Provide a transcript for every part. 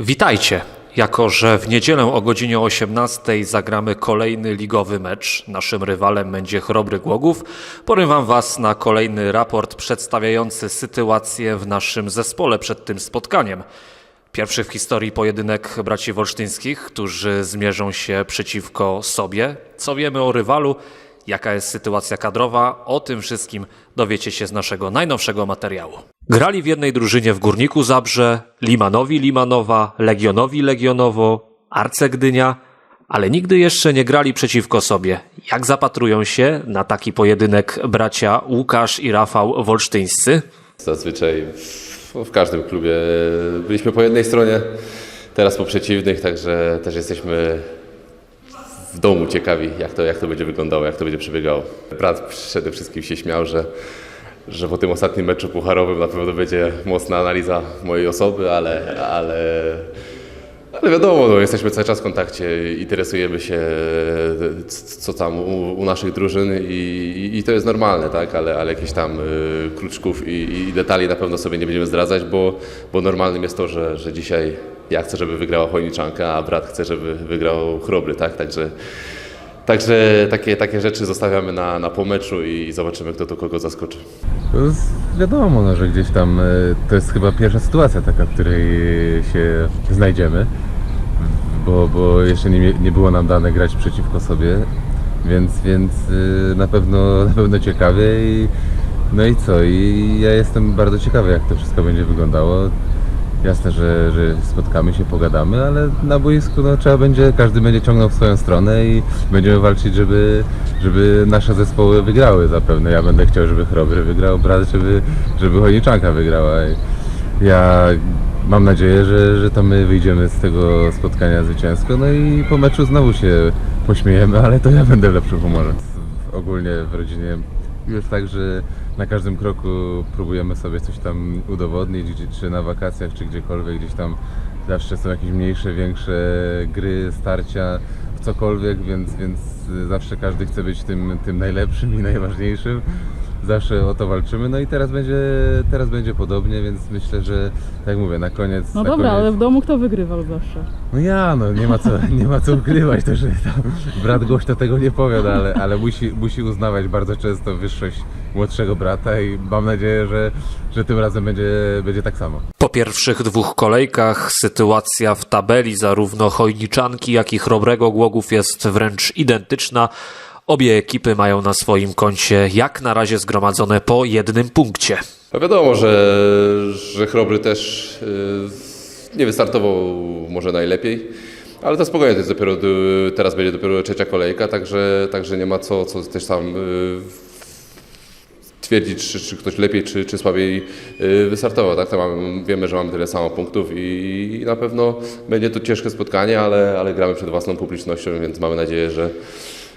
Witajcie! Jako, że w niedzielę o godzinie 18 zagramy kolejny ligowy mecz, naszym rywalem będzie Chrobry Głogów, porywam Was na kolejny raport przedstawiający sytuację w naszym zespole przed tym spotkaniem. Pierwszy w historii pojedynek braci wolsztyńskich, którzy zmierzą się przeciwko sobie. Co wiemy o rywalu? Jaka jest sytuacja kadrowa? O tym wszystkim dowiecie się z naszego najnowszego materiału. Grali w jednej drużynie w Górniku Zabrze, Limanowi Limanowa, Legionowi Legionowo, Arce Gdynia, ale nigdy jeszcze nie grali przeciwko sobie. Jak zapatrują się na taki pojedynek bracia Łukasz i Rafał Wolsztyńscy? Zazwyczaj w, w każdym klubie byliśmy po jednej stronie, teraz po przeciwnych, także też jesteśmy w domu ciekawi, jak to, jak to będzie wyglądało, jak to będzie przebiegało. Brat przede wszystkim się śmiał, że, że po tym ostatnim meczu pucharowym na pewno będzie mocna analiza mojej osoby, ale, ale, ale wiadomo, no, jesteśmy cały czas w kontakcie, interesujemy się co tam u, u naszych drużyn i, i, i to jest normalne, tak? ale, ale jakieś tam y, kruczków i, i detali na pewno sobie nie będziemy zdradzać, bo, bo normalnym jest to, że, że dzisiaj ja chcę, żeby wygrała Chojniczanka, a brat chce, żeby wygrał Chrobry, tak? Także, także takie, takie rzeczy zostawiamy na, na po meczu i zobaczymy, kto tu kogo zaskoczy. To jest wiadomo, no, że gdzieś tam e, to jest chyba pierwsza sytuacja taka, w której się znajdziemy, bo, bo jeszcze nie, nie było nam dane grać przeciwko sobie, więc, więc e, na pewno, na pewno ciekawie i no i co, i ja jestem bardzo ciekawy jak to wszystko będzie wyglądało. Jasne, że, że spotkamy się, pogadamy, ale na boisku no, trzeba będzie, każdy będzie ciągnął w swoją stronę i będziemy walczyć, żeby, żeby nasze zespoły wygrały zapewne. Ja będę chciał, żeby Chrobry wygrał, brat, żeby, żeby Chojniczanka wygrała. Ja mam nadzieję, że, że to my wyjdziemy z tego spotkania zwycięsko, no i po meczu znowu się pośmiejemy, ale to ja będę w lepszym. Ogólnie w rodzinie jest tak, że na każdym kroku próbujemy sobie coś tam udowodnić, czy na wakacjach, czy gdziekolwiek, gdzieś tam zawsze są jakieś mniejsze, większe gry, starcia, w cokolwiek, więc, więc zawsze każdy chce być tym, tym najlepszym i najważniejszym. Zawsze o to walczymy, no i teraz będzie, teraz będzie podobnie, więc myślę, że tak jak mówię, na koniec. No na dobra, koniec... ale w domu kto wygrywał zawsze? No ja, no nie ma co, nie ma co ukrywać, to, że tam brat gościa tego nie powiada, ale, ale musi, musi uznawać bardzo często wyższość młodszego brata i mam nadzieję, że, że tym razem będzie, będzie tak samo. Po pierwszych dwóch kolejkach sytuacja w tabeli zarówno Chojniczanki, jak i Chrobrego Głogów jest wręcz identyczna. Obie ekipy mają na swoim koncie jak na razie zgromadzone po jednym punkcie. No wiadomo, że, że Chrobry też y, nie wystartował może najlepiej, ale to spokojnie, to jest dopiero, y, teraz będzie dopiero trzecia kolejka, także, także nie ma co, co też tam y, twierdzić, czy, czy ktoś lepiej, czy, czy słabiej wystartował. Tak? To mamy, wiemy, że mamy tyle samo punktów i, i na pewno będzie to ciężkie spotkanie, ale, ale gramy przed własną publicznością, więc mamy nadzieję, że,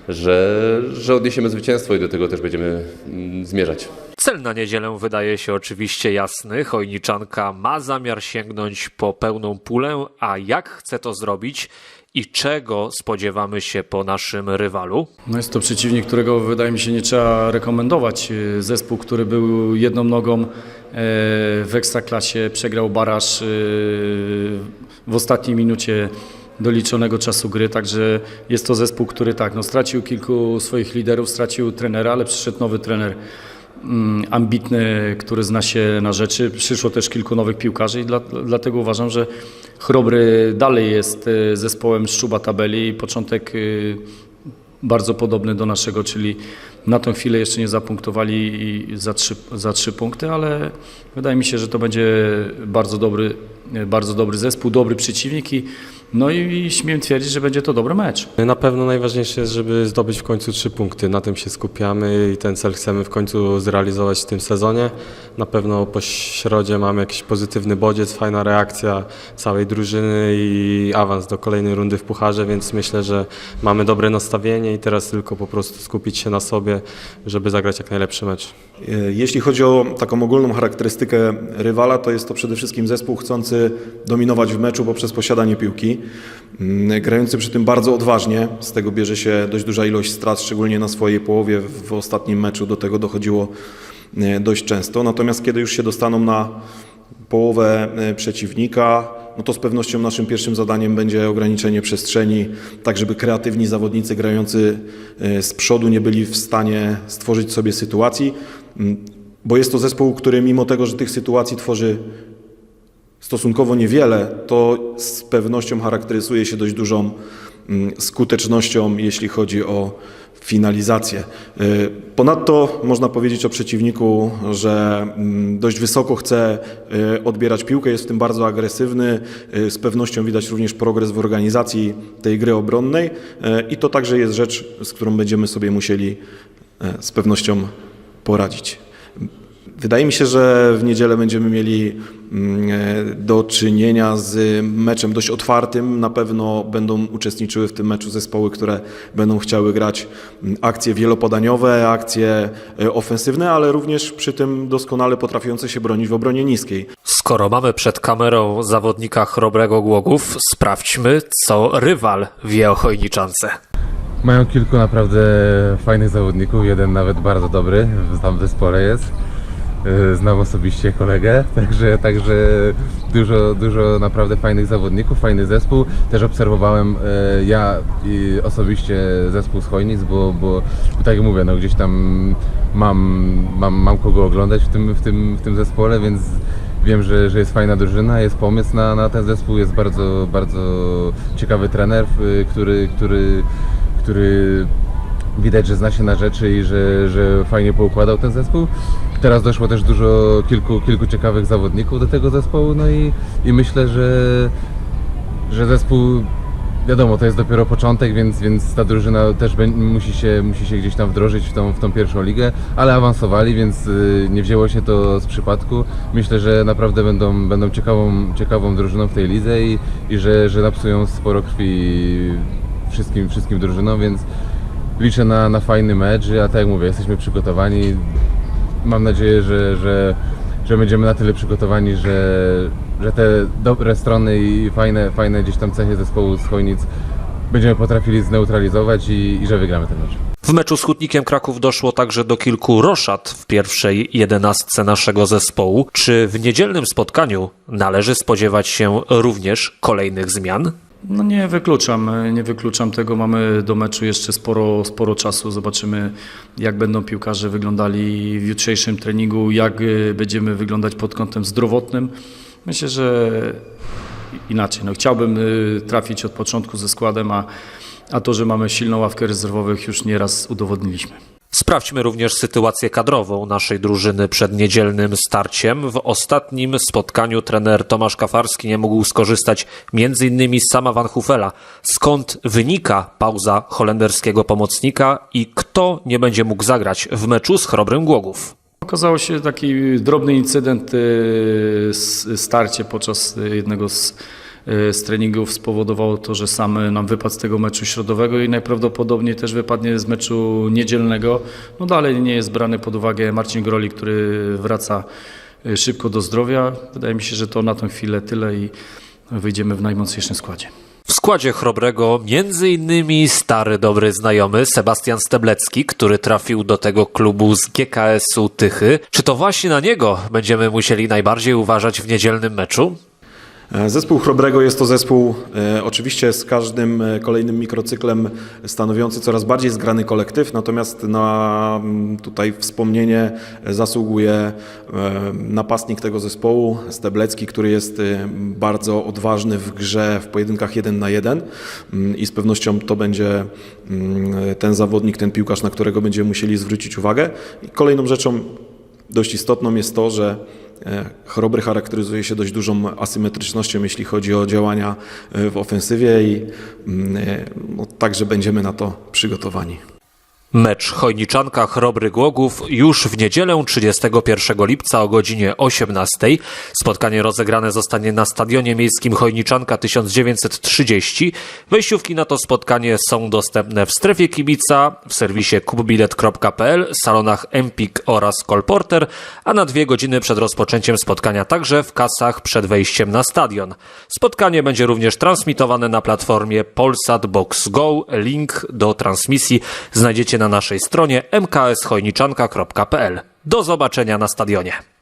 że, że odniesiemy zwycięstwo i do tego też będziemy mm, zmierzać. Cel na niedzielę wydaje się oczywiście jasny. Chojniczanka ma zamiar sięgnąć po pełną pulę, a jak chce to zrobić i czego spodziewamy się po naszym rywalu? No jest to przeciwnik, którego wydaje mi się nie trzeba rekomendować. Zespół, który był jedną nogą e, w ekstraklasie, przegrał baraż yy, w ostatniej minucie doliczonego czasu gry, także jest to zespół, który tak, no, stracił kilku swoich liderów, stracił trenera, ale przyszedł nowy trener mm, ambitny, który zna się na rzeczy. Przyszło też kilku nowych piłkarzy i dla, dlatego uważam, że Chrobry dalej jest e, zespołem szczuba tabeli. Początek e, bardzo podobny do naszego, czyli na tą chwilę jeszcze nie zapunktowali i za trzy, za trzy punkty, ale wydaje mi się, że to będzie bardzo dobry, bardzo dobry zespół, dobry przeciwnik i no i śmiem twierdzić, że będzie to dobry mecz. Na pewno najważniejsze jest, żeby zdobyć w końcu trzy punkty. Na tym się skupiamy i ten cel chcemy w końcu zrealizować w tym sezonie. Na pewno po środzie mamy jakiś pozytywny bodziec, fajna reakcja całej drużyny i awans do kolejnej rundy w Pucharze, więc myślę, że mamy dobre nastawienie i teraz tylko po prostu skupić się na sobie, żeby zagrać jak najlepszy mecz. E, Jeśli chodzi o taką ogólną charakterystykę rywala, to jest to przede wszystkim zespół chcący dominować w meczu poprzez posiadanie piłki, grający przy tym bardzo odważnie. Z tego bierze się dość duża ilość strat, szczególnie na swojej połowie. W ostatnim meczu do tego dochodziło e, dość często. Natomiast kiedy już się dostaną na połowę e, przeciwnika, no to z pewnością naszym pierwszym zadaniem będzie ograniczenie przestrzeni, tak żeby kreatywni zawodnicy grający e, z przodu nie byli w stanie stworzyć sobie sytuacji, m, bo jest to zespół, który mimo tego, że tych sytuacji tworzy stosunkowo niewiele, to z pewnością charakteryzuje się dość dużą mm, skutecznością, jeśli chodzi o finalizację. Y, Ponadto można powiedzieć o przeciwniku, że mm, dość wysoko chce y, odbierać piłkę, jest w tym bardzo agresywny. Y, Z pewnością widać również progres w organizacji tej gry obronnej i to także jest rzecz, z którą będziemy sobie musieli z pewnością poradzić. Wydaje mi się, że w niedzielę będziemy mieli mm, e, do czynienia z meczem dość otwartym. Na pewno będą uczestniczyły w tym meczu zespoły, które będą chciały grać mm, akcje wielopodaniowe, akcje e, ofensywne, ale również przy tym doskonale potrafiące się bronić w obronie niskiej. Skoro mamy przed kamerą zawodnika chrobrego Głogów, sprawdźmy, co rywal wie o Chojniczance. Mają kilku naprawdę fajnych zawodników, jeden nawet bardzo dobry, tam w zespole jest. Yy, Znam osobiście kolegę, także, także dużo, dużo naprawdę fajnych zawodników, fajny zespół. Też obserwowałem e, ja i osobiście zespół z Chojnic, bo, bo tak jak mówię, no gdzieś tam mam, mam, mam kogo oglądać w tym, w tym, w tym zespole, więc wiem, że, że jest fajna drużyna, jest pomysł na, na ten zespół, jest bardzo, bardzo ciekawy trener, który, który, który widać, że zna się na rzeczy i że, że fajnie poukładał ten zespół. Teraz doszło też dużo, kilku, kilku ciekawych zawodników do tego zespołu, no i, i myślę, że, że zespół, wiadomo, to jest dopiero początek, więc, więc ta drużyna też musi się, musi się gdzieś tam wdrożyć w tą, w tą pierwszą ligę, ale awansowali, więc y, nie wzięło się to z przypadku. Myślę, że naprawdę będą, będą ciekawą, ciekawą drużyną w tej lidze i, i że, że napsują sporo krwi wszystkim, wszystkim drużynom, więc liczę na, na fajny mecz, a tak jak mówię, jesteśmy przygotowani. Mam nadzieję, że, że, że będziemy na tyle przygotowani, że, że te dobre strony i fajne, fajne gdzieś tam cechy zespołu z Chojnic będziemy potrafili zneutralizować i, i że wygramy ten mecz. W meczu z Hutnikiem Kraków doszło także do kilku roszad w pierwszej jedenastce naszego zespołu. Czy w niedzielnym spotkaniu należy spodziewać się również kolejnych zmian? No nie wykluczam, nie wykluczam tego. Mamy do meczu jeszcze sporo, sporo czasu. Zobaczymy, jak będą piłkarze wyglądali w jutrzejszym treningu, jak y, będziemy wyglądać pod kątem zdrowotnym. Myślę, że inaczej. No, chciałbym y, trafić od początku ze składem, a, a to, że mamy silną ławkę rezerwowych już nieraz udowodniliśmy. Sprawdźmy również sytuację kadrową naszej drużyny przed niedzielnym starciem. W ostatnim spotkaniu trener Tomasz Kafarski nie mógł skorzystać m.in. z sama Van Hufela. Skąd wynika pauza holenderskiego pomocnika i kto nie będzie mógł zagrać w meczu z Chrobrym Głogów? Okazało się taki drobny incydent, s- starcie podczas jednego z, z treningów spowodowało to, że sam nam wypadł z tego meczu środowego i najprawdopodobniej też wypadnie z meczu niedzielnego. No dalej nie jest brany pod uwagę Marcin Groli, który wraca y, szybko do zdrowia. Wydaje mi się, że to na tą chwilę tyle i wyjdziemy w najmocniejszym składzie. W składzie Chrobrego innymi stary dobry znajomy Sebastian Steblecki, który trafił do tego klubu z GKS-u Tychy. Czy to właśnie na niego będziemy musieli najbardziej uważać w niedzielnym meczu? E, Zespół Chrobrego jest to zespół e, oczywiście z każdym e, kolejnym mikrocyklem stanowiący coraz bardziej zgrany kolektyw, natomiast na tutaj wspomnienie zasługuje napastnik tego zespołu, Steblecki, który jest bardzo odważny w grze w pojedynkach jeden na jeden Mm, i z pewnością to będzie mm, ten zawodnik, ten piłkarz, na którego będziemy musieli zwrócić uwagę. I kolejną rzeczą dość istotną jest to, że Chrobry charakteryzuje się dość dużą asymetrycznością, jeśli chodzi o działania e, w ofensywie i mm, e, no, także będziemy na to przygotowani. Mecz Chojniczanka Chrobry Głogów już w niedzielę 31 lipca o godzinie 18. Spotkanie rozegrane zostanie na Stadionie Miejskim Chojniczanka 1930. Wejściówki na to spotkanie są dostępne w strefie kibica, w serwisie kupbilet.pl, salonach Empik oraz Colporter, a na dwie godziny przed rozpoczęciem spotkania także w kasach przed wejściem na stadion. Spotkanie będzie również transmitowane na platformie Polsat Box Go. Link do transmisji znajdziecie na naszej stronie mkschojniczanka.pl. Do zobaczenia na stadionie.